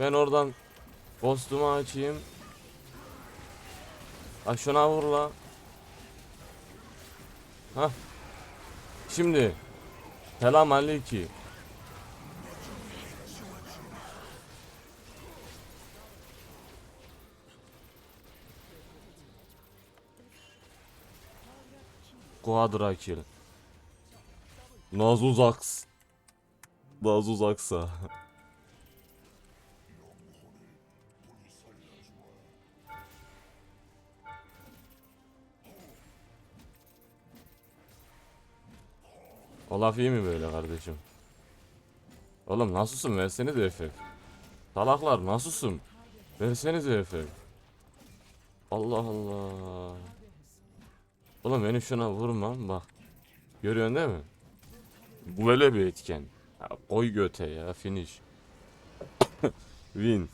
Ben oradan kostümü açayım. Ha şuna vur la. Hah. Şimdi. Selam aleyküm. Quadra kill. Nazuzaks. Olaf iyi mi böyle kardeşim? Oğlum nasılsın versene de efekt. Salaklar nasılsın? Versenize efekt. Allah Allah. Oğlum beni şuna vurma bak. Görüyorsun değil mi? Bu böyle bir etken. Ya, koy göte ya finish. Win.